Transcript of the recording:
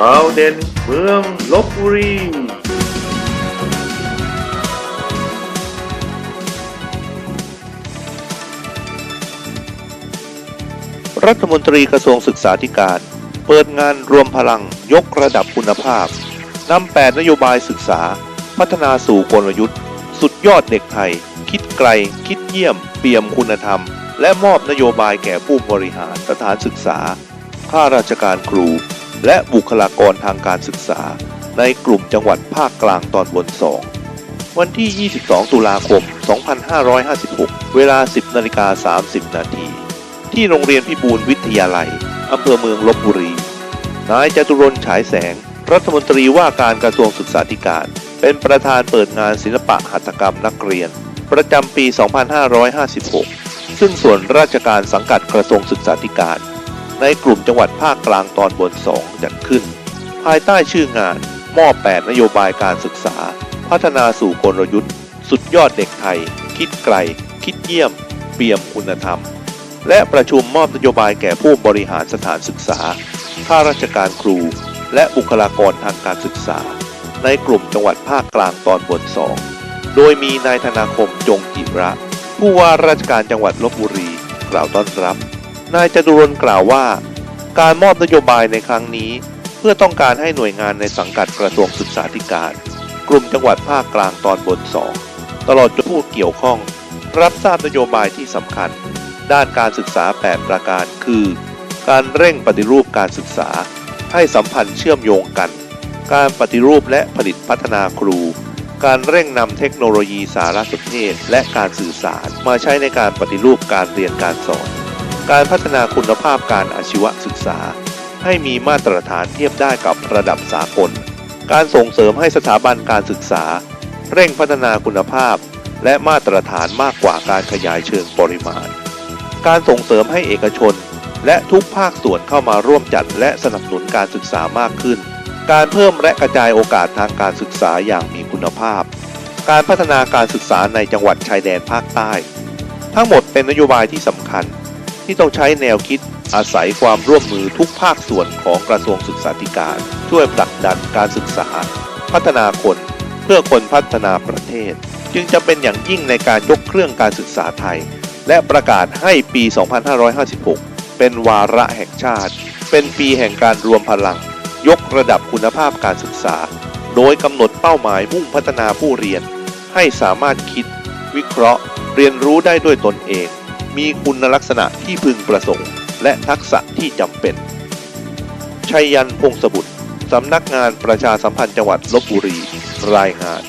ข่าวเด่นเมืองลบบุรีรัฐมนตรีกระทรวงศึกษาธิการ เปิดงานรวมพลังยกระดับคุณภาพนำแปดนโยบายศึกษา พัฒนาสู่กลยุทธ์ สุดยอดเด็กไทย คิดไกล คิดเยี่ยม เปี่ยมคุณธรรม และมอบนโยบายแก่ผู้บริหารสถานศึกษา ข้าราชการครู และบุคลากรทางการศึกษา ในกลุ่มจังหวัดภาคกลางตอนบน 2 วันที่ 22 ตุลาคม 2556 เวลา 10นาฬิกา30 นาทีที่โรงเรียนพิบูลวิทยาลัย อำเภอเมืองลบบุรี นายจตุรนฉายแสง รัฐมนตรีว่าการกระทรวงศึกษาธิการ เป็นประธานเปิดงานศิลปะหัตถกรรมนักเรียน ประจำปี 2556 ซึ่งส่วนราชการสังกัดกระทรวงศึกษาธิการ ในกลุ่มจังหวัดภาคกลางตอนบน 2 จัดขึ้น ภายใต้ชื่องานมอบ 8 นโยบายการศึกษา พัฒนาสู่กลยุทธ์ สุดยอดเด็กไทย คิดไกล คิดเยี่ยม เปี่ยมคุณธรรม และประชุมมอบนโยบายแก่ผู้บริหารสถานศึกษา ข้าราชการครู และบุคลากรทางการศึกษา ในกลุ่มจังหวัดภาคกลางตอนบน 2 โดยมีนายธนาคมจงจิระ ผู้ว่าราชการจังหวัดลบบุรี กล่าวต้อนรับ นายจตุรนกล่าวว่า การมอบนโยบายในครั้งนี้ เพื่อต้องการให้หน่วยงานในสังกัดกระทรวงศึกษาธิการ กลุ่มจังหวัดภาคกลางตอนบน2ตลอดจนผู้เกี่ยวข้อง รับทราบนโยบายที่สำคัญ ด้านการศึกษา 8 ประการคือ การเร่งปฏิรูปการศึกษา ให้สัมพันธ์เชื่อมโยงกัน การปฏิรูปและผลิตพัฒนาครู การเร่งนำเทคโนโลยีสารสนเทศและการสื่อสารมาใช้ในการปฏิรูปการเรียนการสอน การพัฒนาคุณภาพการอาชีวศึกษา ให้มีมาตรฐานเทียบได้กับระดับสากล การส่งเสริมให้สถาบันการศึกษา เร่งพัฒนาคุณภาพ และมาตรฐานมากกว่าการขยายเชิงปริมาณ การส่งเสริมให้เอกชน และทุกภาคส่วนเข้ามาร่วมจัดและสนับสนุนการศึกษามากขึ้น การเพิ่มและกระจายโอกาสทางการศึกษาอย่างมีคุณภาพ การพัฒนาการศึกษาในจังหวัดชายแดนภาคใต้ ทั้งหมดเป็นนโยบายที่สำคัญ ที่ต้องใช้แนวคิดอาศัยความร่วมมือทุกภาคส่วนของกระทรวงศึกษาธิการ ช่วยผลักดันการศึกษา พัฒนาคนเพื่อคนพัฒนาประเทศ จึงจะเป็นอย่างยิ่งในการยกเครื่องการศึกษาไทย และประกาศให้ปี 2556 เป็นวาระแห่งชาติ เป็นปีแห่งการรวมพลัง ยกระดับคุณภาพการศึกษา โดยกำหนดเป้าหมายมุ่งพัฒนาผู้เรียน ให้สามารถคิด วิเคราะห์ เรียนรู้ได้ด้วยตนเอง มีคุณลักษณะที่พึงประสงค์ และทักษะที่จำเป็น ชัยยันพงศบุตร สำนักงานประชาสัมพันธ์จังหวัดลบบุรี รายงาน